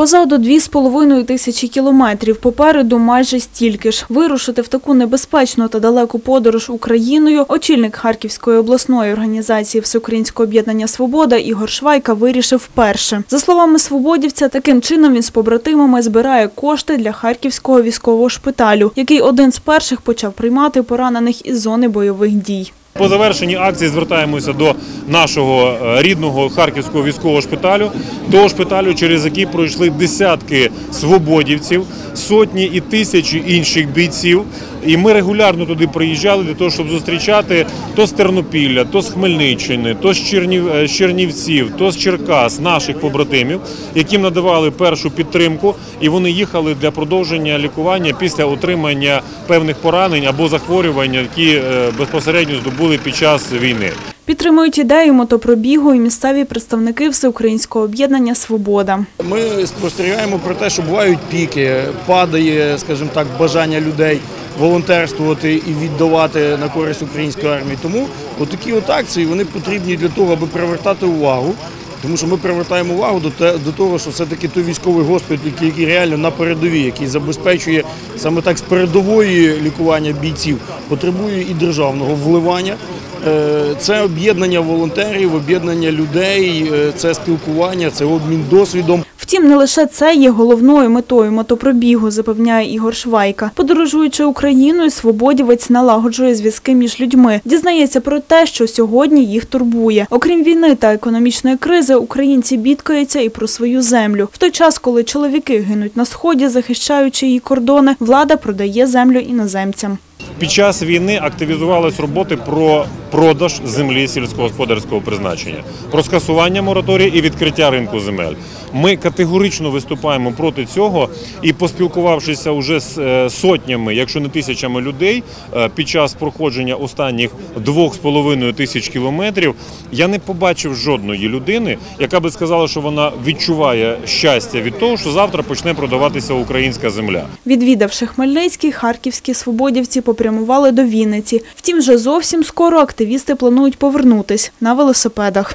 Позаду дві з половиною тисячі кілометрів, попереду майже стільки ж. Вирушити в таку небезпечну та далеку подорож Україною очільник Харківської обласної організації Всеукраїнського об'єднання «Свобода» Ігор Швайка вирішив вперше. За словами свободівця, таким чином він з побратимами збирає кошти для Харківського військового шпиталю, який один з перших почав приймати поранених із зони бойових дій. По завершенні акції звертаємося до нашого е, рідного харківського військового шпиталю, того шпиталю, через який пройшли десятки свободівців, сотні і тисячі інших бійців. І ми регулярно туди приїжджали для того, щоб зустрічати то з Тернопілля, то з Хмельниччини, то з Чернів, е, Чернівців, то з Черкас, наших побратимів, яким надавали першу підтримку, і вони їхали для продовження лікування після отримання певних поранень або захворювань, які е, безпосередньо здобули під час війни. Підтримують ідею мотопробігу і місцеві представники Всеукраїнського об'єднання «Свобода». Ми спостерігаємо про те, що бувають піки, падає, скажімо так, бажання людей волонтерствувати і віддавати на користь української армії. Тому отакі от акції вони потрібні для того, аби привертати увагу. Тому що ми привертаємо увагу до те, до того, що все-таки той військовий госпіталь, який, який реально на передовій, який забезпечує саме так з передової лікування бійців, потребує і державного вливання. Е, Це об'єднання волонтерів, об'єднання людей, е, це спілкування, це обмін досвідом. Втім, не лише це є головною метою мотопробігу, запевняє Ігор Швайка. Подорожуючи Україною, свободівець налагоджує зв'язки між людьми, дізнається про те, що сьогодні їх турбує. Окрім війни та економічної кризи, українці бідкаються і про свою землю. В той час, коли чоловіки гинуть на сході, захищаючи її кордони, влада продає землю іноземцям. Під час війни активізувались роботи про продаж землі сільськогосподарського призначення, про скасування мораторію і відкриття ринку земель. Ми категорично виступаємо проти цього і, поспілкувавшися уже з е, сотнями, якщо не тисячами людей, е, під час проходження останніх двох з половиною тисяч кілометрів, я не побачив жодної людини, яка би сказала, що вона відчуває щастя від того, що завтра почне продаватися українська земля. Відвідавши Хмельницький, харківські свободівці попрямували до Вінниці. Втім, вже зовсім скоро активісти планують повернутись на велосипедах.